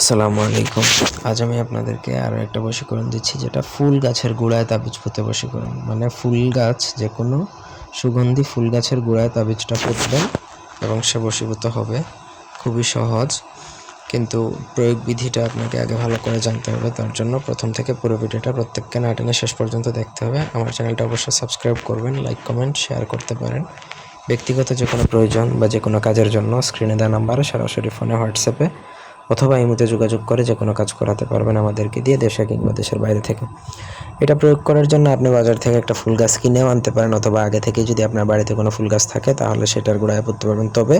আসসালামু আলাইকুম। আজ আমি আপনাদেরকে আরও একটা বশীকরণ দিচ্ছি, যেটা ফুল গাছের গোড়ায় তাবিজ পুঁতে বশীকরণ। মানে ফুল গাছ যে কোনো সুগন্ধি ফুল গাছের গোড়ায় তাবিজটা পুঁতবেন এবং সে বশীভূত হবে। খুবই সহজ, কিন্তু প্রয়োগ বিধিটা আপনাকে আগে ভালো করে জানতে হবে। তার জন্য প্রথম থেকে পুরো ভিডিওটা প্রত্যেককে না টেনে শেষ পর্যন্ত দেখতে হবে। আমার চ্যানেলটা অবশ্যই সাবস্ক্রাইব করবেন, লাইক, কমেন্ট, শেয়ার করতে পারেন। ব্যক্তিগত যে কোনো প্রয়োজন বা যে কোনো কাজের জন্য স্ক্রিনে দেওয়া নাম্বারে সরাসরি ফোনে, হোয়াটসঅ্যাপে অথবা এই মুহূর্তে যোগাযোগ করে যে কোনো কাজ করাতে পারবেন আমাদেরকে দিয়ে দেশে কিংবা দেশের বাইরে থেকে। এটা প্রয়োগ করার জন্য আপনি বাজার থেকে একটা ফুল গাছ কিনেও আনতে পারেন অথবা আগে থেকে যদি আপনার বাড়িতে কোনো ফুল গাছ থাকে তাহলে সেটার গোড়ায় পড়তে পারবেন। তবে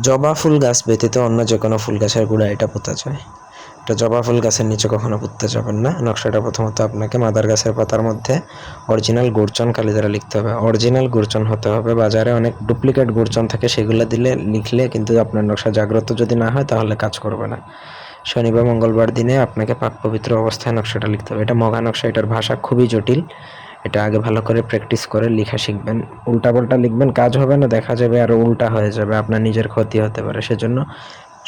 জবা ফুল গাছ ব্যতীত অন্য যে কোনো ফুল গাছের গোড়ায় এটা পোতা যায়। এটা জবা ফুল গাছের নিচে কখনো পুঁততে যাবেন না। নকশাটা প্রথমত আপনাকে মাদার গাছের পাতার মধ্যে অরিজিনাল গুড়চন কালি দ্বারা লিখতে হবে। অরিজিনাল গুড়চন হতে হবে। বাজারে অনেক ডুপ্লিকেট গুড়চন থাকে, সেগুলো দিলে লিখলে কিন্তু আপনার নকশা জাগ্রত যদি না হয়, তাহলে কাজ করবে না। শনিবার মঙ্গলবার দিনে আপনাকে পাক পবিত্র অবস্থায় নকশাটা লিখতে হবে। এটা মগা নকশা, এটার ভাষা খুবই জটিল। এটা আগে ভালো করে প্র্যাকটিস করে লেখা শিখবেন। উল্টা পাল্টা লিখবেন, কাজ হবে না, দেখা যাবে আর উল্টা হয়ে যাবে, আপনার নিজের ক্ষতি হতে পারে। সেজন্য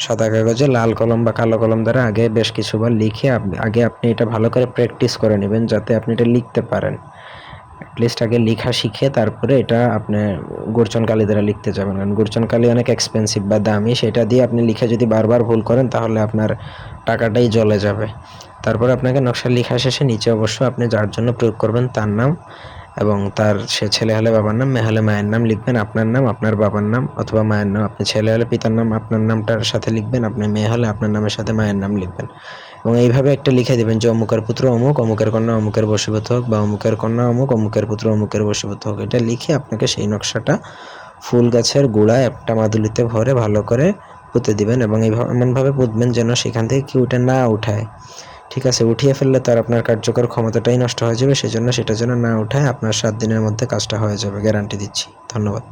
সাদা কাগজে লাল কলম বা কালো কলম দ্বারা আগে বেশ কিছুবার লিখে আগে আপনি এটা ভালো করে প্র্যাকটিস করে নেবেন যাতে আপনি এটা লিখতে পারেন। অ্যাটলিস্ট আগে লেখা শিখে তারপরে এটা আপনি গুরচন কালি দ্বারা লিখতে যাবেন। কারণ গুরচন কালি অনেক এক্সপেন্সিভ বা দামি, সেটা দিয়ে আপনি লিখে যদি বারবার ভুল করেন তাহলে আপনার টাকাটাই জ্বলে যাবে। তারপরে আপনাকে নকশা লেখা শেষে নিচে অবশ্য আপনি যার জন্য প্রয়োগ করবেন তার নাম এবং তার সে ছেলে হলে বাবার নাম, মেয়ে হলে মায়ের নাম লিখবেন। আপনার নাম, আপনার বাবার নাম অথবা মায়ের নাম। আপনি ছেলে হলে পিতার নাম, আপনার নামটার সাথে লিখবেন। আপনি মেয়ে হলে আপনার নামের সাথে মায়ের নাম লিখবেন। এবং এইভাবে একটা লিখে দেবেন যে, অমুকের পুত্র অমুক, অমুকের কন্যা অমুকের বসীভূত হোক বা অমুকের কন্যা অমুক, অমুকের পুত্র অমুকের বসীভূত হোক। এটা লিখে আপনাকে সেই নকশাটা ফুল গাছের গোড়ায় একটা মাদুলিতে ভরে ভালো করে পুঁতে দিবেন এবং এইভাবে এমনভাবে পুঁতবেন যেন সেখান থেকে কি উঠে না উঠায়। ঠিক আছে, উঠিয়ে ফেললে তার আপনার কার্যকর ক্ষমতাটাই নষ্ট হয়ে যাবে, সেজন্য সেটা যেন না উঠায়, আপনার সাত দিনের মধ্যে কাজটা হয়ে যাবে গ্যারান্টি দিচ্ছি। ধন্যবাদ।